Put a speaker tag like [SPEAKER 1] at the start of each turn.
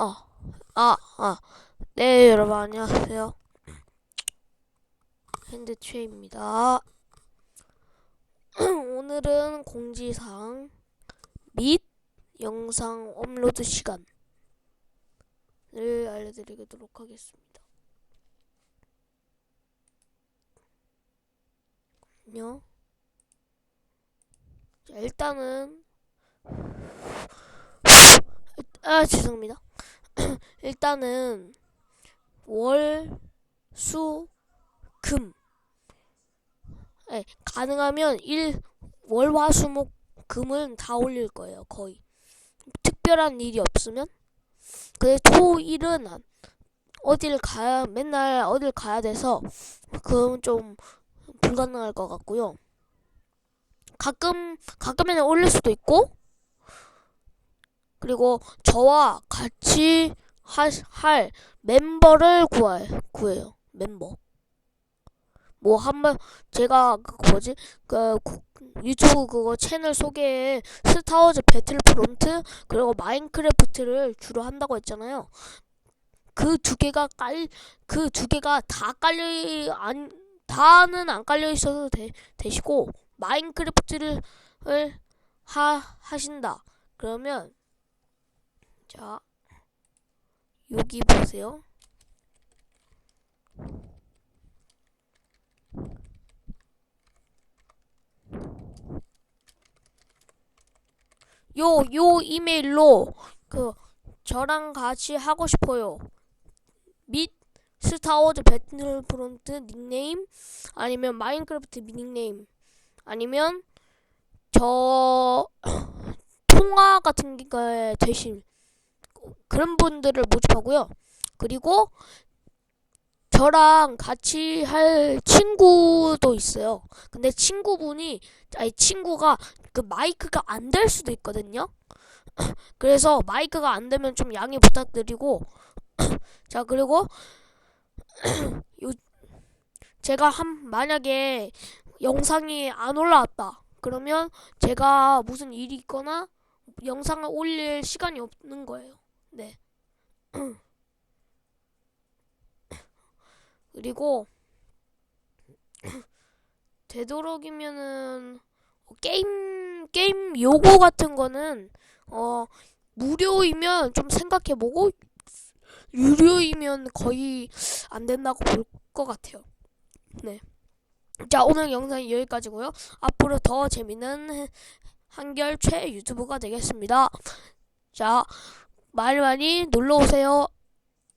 [SPEAKER 1] 아, 아, 아. 네, 여러분, 안녕하세요. 핸드최입니다. 오늘은 공지사항 및 영상 업로드 시간을 알려드리도록 하겠습니다. 안녕. 자, 일단은 아 죄송합니다. 일단은 월, 수, 금. 네, 가능하면 일, 월, 화, 수, 목, 금은 다 올릴 거예요. 거의. 특별한 일이 없으면. 근데 토, 일은 안- 어딜 가야 맨날 어딜 가야 돼서 그건 좀 불가능할 것 같고요. 가끔 가끔에는 올릴 수도 있고 그리고 저와 같이 하, 할 멤버를 구할, 구해요. 멤버. 뭐 한번 제가 그 뭐지 그 구- 유튜브 그거 채널 소개에 스타워즈 배틀프론트 그리고 마인크래프트를 주로 한다고 했잖아요. 그 두 개가 깔 그 두 개가 다 깔려 안 다는 안 깔려 있어도 되, 되시고 마인크래프트를 을하 하신다. 그러면 자 여기 보세요. 요, 요 이메일로 그 저랑 같이 하고 싶어요. 및 스타워즈 배틀프론트 닉네임 아니면 마인크래프트 닉네임 아니면 저 통화 같은 게 되신 그런 분들을 모집하고요. 그리고 저랑 같이 할 친구도 있어요. 근데 친구분이 아니 친구가 그 마이크가 안 될 수도 있거든요. 그래서 마이크가 안 되면 좀 양해 부탁드리고 자 그리고 요 제가 한 만약에 영상이 안 올라왔다 그러면 제가 무슨 일이 있거나 영상을 올릴 시간이 없는 거예요. 네. 그리고 되도록이면은 게임 게임 요거 같은 거는 어 무료이면 좀 생각해 보고 유료이면 거의 안 된다고 볼 것 같아요. 네. 자 오늘 영상이 여기까지고요. 앞으로 더 재밌는 한결 최 유튜브가 되겠습니다. 자 많이 많이 놀러 오세요.